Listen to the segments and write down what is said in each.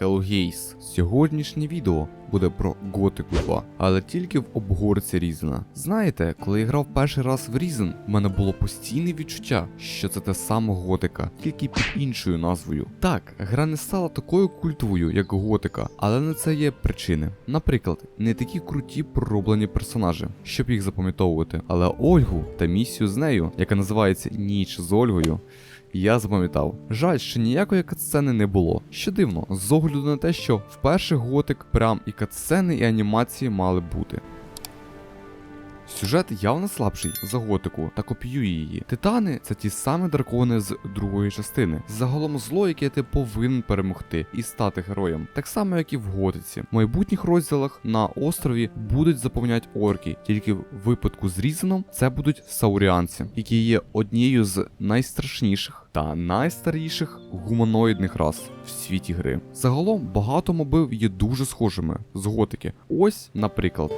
Hellgaze. Сьогоднішнє відео буде про Готику 2, але тільки в обгорці Різена. Знаєте, коли я грав перший раз в Різен, в мене було постійне відчуття, що це те саме Готика, тільки під іншою назвою. Так, гра не стала такою культовою, як Готика, але на це є причини. Наприклад, не такі круті пророблені персонажі, щоб їх запам'ятовувати. Але Ольгу та місію з нею, яка називається Ніч з Ольгою. Я запам'ятав. Жаль, що ніякої катсцени не було. Що дивно, з огляду на те, що вперше готик прям і катсцени, і анімації мали бути. Сюжет явно слабший за готику та копіює її. Титани це ті самі дракони з другої частини. Загалом зло, яке ти повинен перемогти і стати героєм, так само як і в готиці. В майбутніх розділах на острові будуть заповняти орки, тільки в випадку з Різаном це будуть сауріанці, які є однією з найстрашніших та найстаріших гуманоїдних рас в світі гри. Загалом багато мобів є дуже схожими з готики. Ось, наприклад.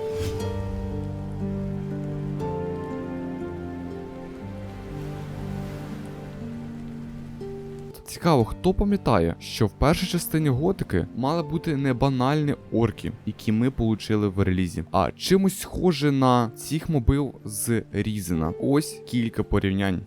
Цікаво, хто пам'ятає, що в першій частині готики мали бути не банальні орки, які ми получили в релізі, а чимось схоже на цих мобил з Різена. Ось кілька порівнянь.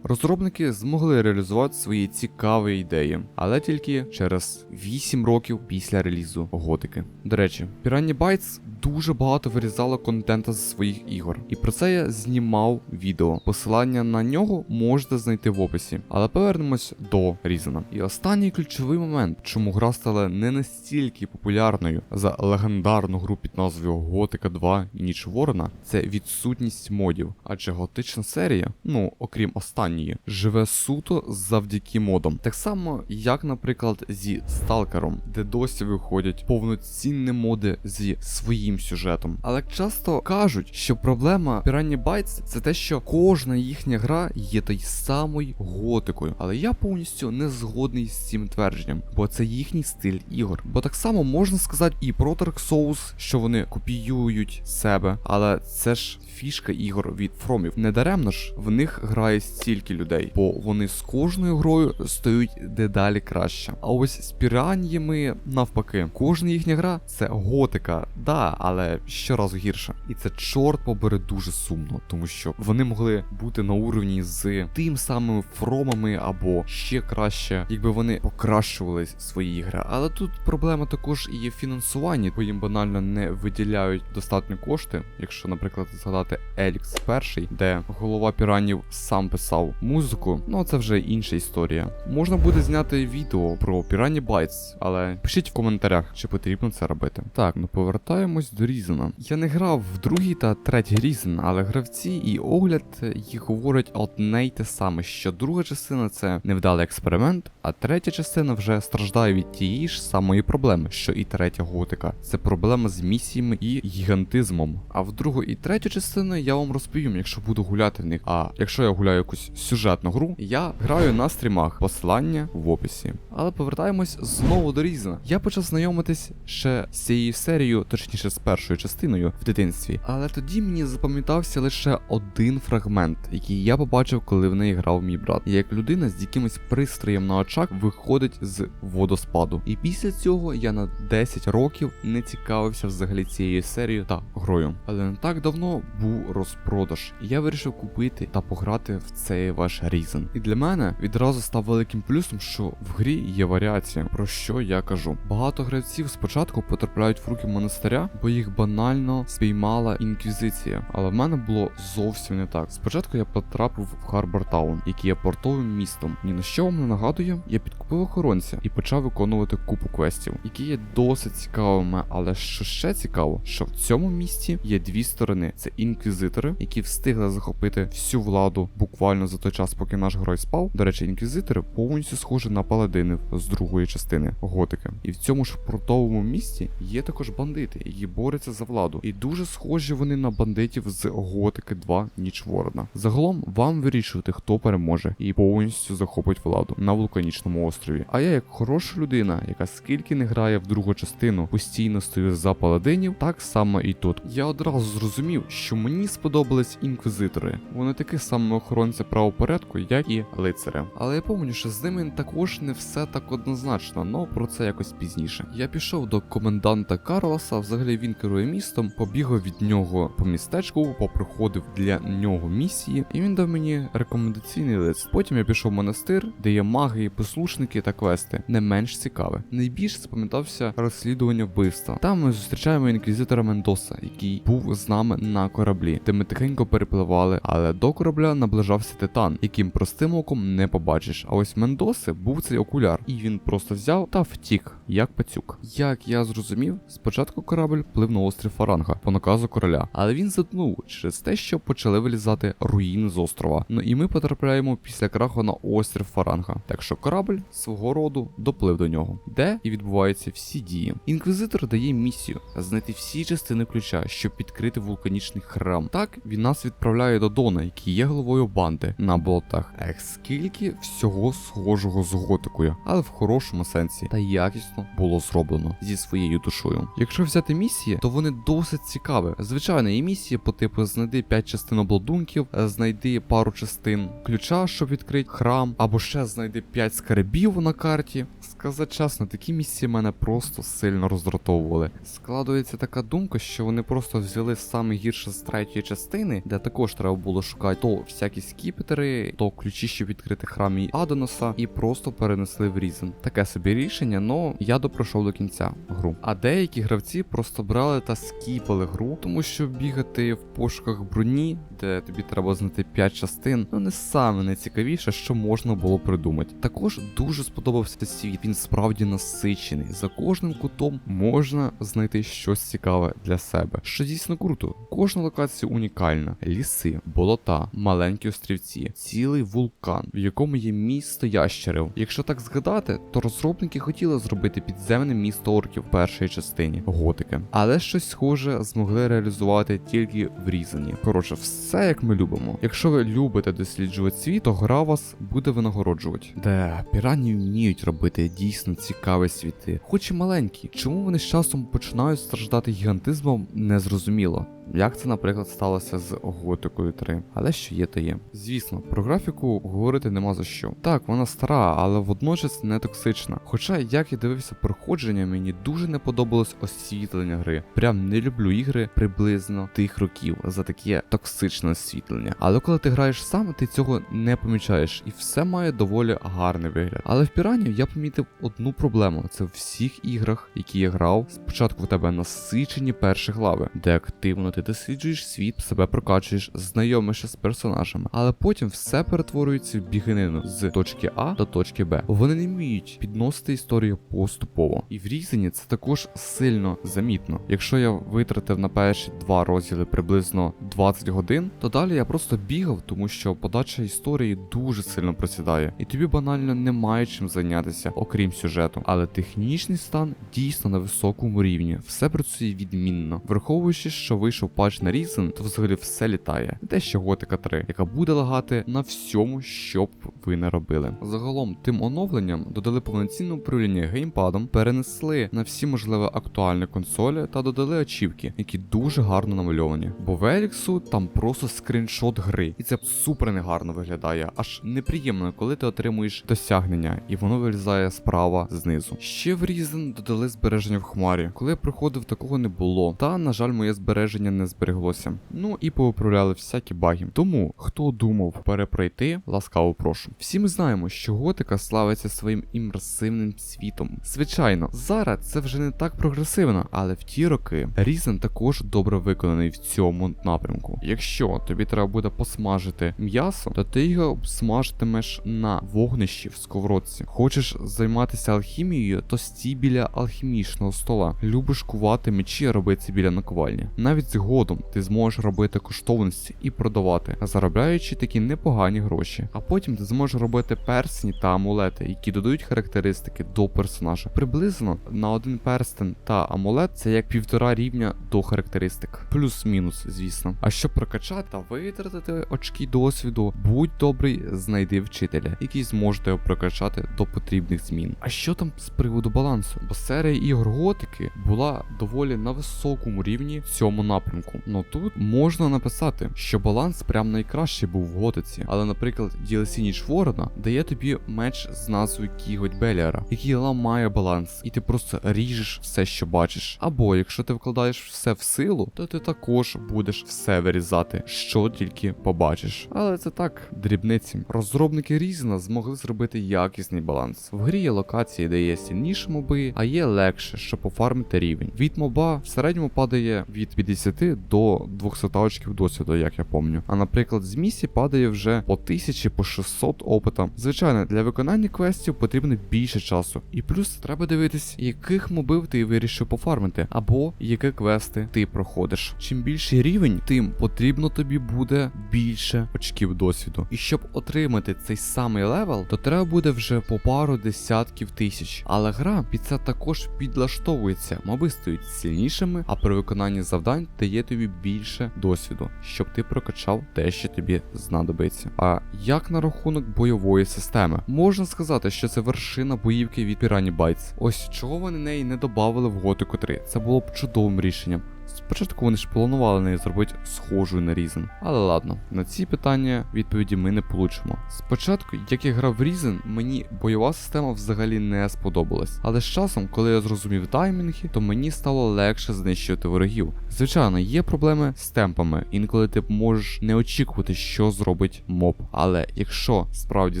Розробники змогли реалізувати свої цікаві ідеї, але тільки через 8 років після релізу готики. До речі, Piranha Bytes дуже багато вирізало контента з своїх ігор, і про це я знімав відео. Посилання на нього можете знайти в описі. Але повернемось до Різана. І останній ключовий момент, чому гра стала не настільки популярною за легендарну гру під назвою Готика 2 і Ніч Ворона, це відсутність модів. Адже готична серія, ну окрім останньої, живе суто завдяки модам. Так само, як, наприклад, зі Сталкером, де досі виходять повноцінні моди зі своїм сюжетом. Але часто кажуть, що проблема Piranha Bytes це те, що кожна їхня гра є той самою готикою. Але я повністю не згодний з цим твердженням, бо це їхній стиль ігор. Бо так само можна сказати і про Dark Souls, що вони копіюють себе, але це ж фішка ігор від Фромів. Недаремно ж в них грає стільки людей, бо вони з кожною грою стають дедалі краще. А ось з піраньями навпаки, кожна їхня гра це готика, да, але щоразу гірше. І це чорт побере дуже сумно, тому що вони могли бути на уровні з тим самими фромами або ще краще, якби вони покращували свої ігри. Але тут проблема також і в фінансуванні, бо їм банально не виділяють достатньо кошти. Якщо, наприклад, згадати Елікс перший, де голова піранів сам писав музику, ну це вже інша історія. Можна буде зняти відео про Piranha Bytes, але пишіть в коментарях, чи потрібно це робити. Так, ну повертаємось до Різена. Я не грав в другий та третій Різен, але гравці і огляд їх говорять одне й те саме, що друга частина це невдалий експеримент, а третя частина вже страждає від тієї ж самої проблеми, що і третя готика. Це проблема з місіями і гігантизмом. А в другу і третю частину я вам розповім, якщо буду гуляти в них. А якщо я гуляю якусь сюжетну гру, я граю на стрімах. Посилання в описі. Але повертаємось знову до Різена. Я почав знайомитись ще з цією серією, точніше з першою частиною в дитинстві. Але тоді мені запам'ятався лише один фрагмент, який я побачив, коли в неї грав мій брат. Як людина з якимось пристроєм на очах виходить з водоспаду. І після цього я на 10 років не цікавився взагалі цією серією та грою. Але не так давно був розпродаж, і я вирішив купити та пограти в цей ваш Різен. І для мене відразу став великим плюсом, що в грі є варіація, про що я кажу. Багато гравців спочатку потрапляють в руки монастиря, бо їх банально спіймала інквізиція. Але в мене було зовсім не так. Спочатку я потрапив в Харбор Таун, який є портовим містом. Ні на що вам не нагадує, я підкупив охоронця і почав виконувати купу квестів, які є досить цікавими. Але що ще цікаво, що в цьому місті є дві сторони: це інквізитори, які встигли захопити всю владу буквально за той час, поки наш герой спав. До речі, інквізитори повністю схожі на паладинів з другої частини готики. І в цьому ж портовому місті є також бандити, які борються за владу. І дуже схожі вони на бандитів з готики 2 Ніч Ворона. Загалом вам вирішувати, хто переможе і повністю захопить владу на вулканічному острові. А я, як хороша людина, яка скільки не грає в другу частину, постійно стою за паладинів, так само і тут. Я одразу зрозумів, що мені сподобались інквізитори. Вони такі саме охоронці правопорядку, як і лицарі. Але я пам'ятаю, що з ними також не все так однозначно, але про це якось пізніше. Я пішов до коменданта Карлоса, взагалі він керує містом, побігав від нього по містечку, попроходив для нього місії, і він дав мені рекомендаційний лист. Потім я пішов в монастир, де є маги, послушники та квести. Не менш цікаве. Найбільше запам'ятався розслідування вбивства. Там ми зустрічаємо інквізитора Мендоса, який був з нами на кораблі, де ми тихенько перепливали, але до корабля наближався титан, яким простим оком не побачиш. А ось Мендоси був цей окуляр, і він просто взяв та втік, як пацюк. Як я зрозумів, спочатку корабль плив на острів Фаранга по наказу короля, але він затонув через те, що почали вилізати руїни з острова. Ну і ми потрапляємо після краху на острів Фаранга. Так що корабль свого роду доплив до нього, де і відбуваються всі дії. Інквізитор дає місію знайти всі частини ключа, щоб відкрити вулканічний храм. Так він нас відправляє до Дона, який є головою банди на болотах. Ех, скільки всього схожого з готикою, але в хорошому сенсі та якісно було зроблено зі своєю душою. Якщо взяти місії, то вони досить цікаві. Звичайно, є місії по типу знайди 5 частин обладунків, знайди пару частин ключа, щоб відкрити храм, або ще знайди 5 скарбів на карті. Сказати чесно, такі місії мене просто сильно роздратовували. Складується така думка, що вони просто взяли саме гірше з третьої частини, де також треба було шукати то всякі скіпетри, то ключі, щоб відкрити храм і Адоноса, і просто перенесли в Різен. Таке собі рішення, но я допройшов до кінця гру. А деякі гравці просто брали та скіпали гру, тому що бігати в пошуках броні, де тобі треба знайти 5 частин, ну не саме найцікавіше, що можна було придумати. Також дуже сподобався світ. Він справді насичений. За кожним кутом можна знайти щось цікаве для себе. Що дійсно круто. Кожна локація унікальна: ліси, болота, маленькі острівці, цілий вулкан, в якому є місто ящерів. Якщо так згадати, то розробники хотіли зробити підземне місто орків в першій частині готики, але щось схоже змогли реалізувати тільки в Різані. Коротше, все як ми любимо. Якщо ви любите досліджувати світ, то гра вас буде винагороджувати. Де пірані вміють робити дійсно цікаві світи, хоч і маленькі. Чому вони з часом починають страждати гігантизмом, незрозуміло. Як це, наприклад, сталося з Готикою 3. Але що є, то є. Звісно, про графіку говорити нема за що. Так, вона стара, але водночас не токсична. Хоча, як я дивився проходження, мені дуже не подобалось освітлення гри. Прям не люблю ігри приблизно тих років за таке токсичне освітлення. Але коли ти граєш сам, ти цього не помічаєш, і все має доволі гарний вигляд. Але в пірані я помітив одну проблему: це в всіх іграх, які я грав. Спочатку в тебе насичені перші глави, де активно ти досліджуєш світ, себе прокачуєш, знайомишся з персонажами, але потім все перетворюється в біганину з точки А до точки Б. Вони не вміють підносити історію поступово. І в різані це також сильно замітно. Якщо я витратив на перші два розділи приблизно 20 годин, то далі я просто бігав, тому що подача історії дуже сильно просідає, і тобі банально немає чим зайнятися, окрім сюжету. Але технічний стан дійсно на високому рівні, все працює відмінно, враховуючи, що вийшов патч на Reason, то взагалі все літає. Те ще Готика 3, яка буде лагати на всьому, що б ви не робили. Загалом, тим оновленням додали повноцінне управління геймпадом, перенесли на всі можливі актуальні консолі та додали ачівки, які дуже гарно намальовані. Бо в Еліксу там просто скріншот гри, і це супер негарно виглядає. Аж неприємно, коли ти отримуєш досягнення, і воно вилізає справа знизу. Ще в Reason додали збереження в хмарі. Коли я проходив, такого не було. Та, на жаль, моє збереження не збереглося. Ну і повиправляли всякі баги. Тому, хто думав перепройти, ласкаво прошу. Всі ми знаємо, що готика славиться своїм імерсивним світом. Звичайно, зараз це вже не так прогресивно, але в ті роки Різен також добре виконаний в цьому напрямку. Якщо тобі треба буде посмажити м'ясо, то ти його смажитимеш на вогнищі в сковородці. Хочеш займатися алхімією, то стій біля алхімічного стола. Любиш кувати мечі, роби це біля наковальні. Навіть згодом ти зможеш робити коштовності і продавати, заробляючи такі непогані гроші. А потім ти зможеш робити персні та амулети, які додають характеристики до персонажа. Приблизно на один перстень та амулет це як півтора рівня до характеристик. Плюс-мінус, звісно. А щоб прокачати та витратити очки досвіду, будь добрий, знайди вчителя, який зможе його прокачати до потрібних змін. А що там з приводу балансу? Бо серія ігор готики була доволі на високому рівні в цьому напрямку. Напрямку. Ну тут можна написати, що баланс прям найкращий був в готиці. Але, наприклад, DLC Ніч Ворона дає тобі меч з назвою Кіготь Беліара, який ламає баланс, і ти просто ріжеш все, що бачиш. Або якщо ти вкладаєш все в силу, то ти також будеш все вирізати, що тільки побачиш. Але це так, дрібниці. Розробники Різна змогли зробити якісний баланс. В грі є локації, де є сильніші моби, а є легше, щоб пофармити рівень. Від моба в середньому падає від 50 до 200 очків досвіду, як я помню. А наприклад, з місії падає вже по 1000 по 600 опита. Звичайно, для виконання квестів потрібно більше часу. І плюс треба дивитись, яких мобів ти вирішив пофармити, або які квести ти проходиш. Чим більший рівень, тим потрібно тобі буде більше очків досвіду. І щоб отримати цей самий левел, то треба буде вже по пару десятків тисяч. Але гра під це також підлаштовується. Моби стають сильнішими, а при виконанні завдань дає тобі більше досвіду, щоб ти прокачав те, що тобі знадобиться. А як на рахунок бойової системи, можна сказати, що це вершина боївки від Piranha Bytes. Ось чого вони неї не додавали в Готику 3. Це було б чудовим рішенням. Спочатку вони ж планували неї зробити схожою на Різен. Але ладно, на ці питання відповіді ми не получимо. Спочатку, як я грав в Різен, мені бойова система взагалі не сподобалась. Але з часом, коли я зрозумів таймінги, то мені стало легше знищувати ворогів. Звичайно, є проблеми з темпами, інколи ти можеш не очікувати, що зробить моб. Але якщо справді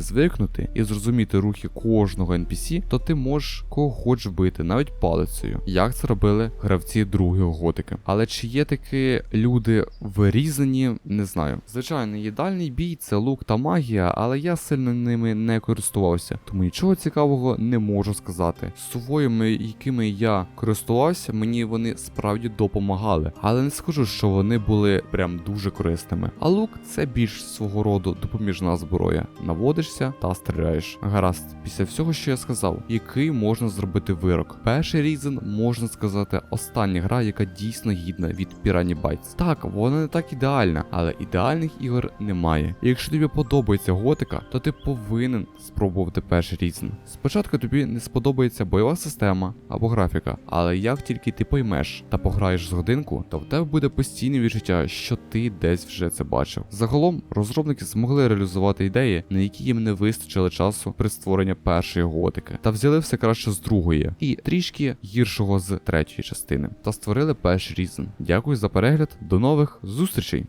звикнути і зрозуміти рухи кожного NPC, то ти можеш кого хоч вбити, навіть палицею. Як це робили гравці другої готики. Але чи є такі люди вирізані, не знаю. Звичайно, їдальний бій це лук та магія, але я сильно ними не користувався, тому нічого цікавого не можу сказати. Сувоями, якими я користувався, мені вони справді допомагали, але не скажу, що вони були прям дуже корисними. А лук це більш свого роду допоміжна зброя. Наводишся та стріляєш. Гаразд, після всього, що я сказав, який можна зробити вирок. Перший різен можна сказати, остання гра, яка дійсно гідна від Piranha Bytes. Так, вона не так ідеальна, але ідеальних ігор немає. І якщо тобі подобається готика, то ти повинен спробувати перший різен. Спочатку тобі не сподобається бойова система або графіка, але як тільки ти поймеш та пограєш з годинку, то в тебе буде постійне відчуття, що ти десь вже це бачив. Загалом розробники змогли реалізувати ідеї, на які їм не вистачило часу при створенні першої готики, та взяли все краще з другої і трішки гіршого з третьої частини, та створили перший різен. Дякую за перегляд, до нових зустрічей!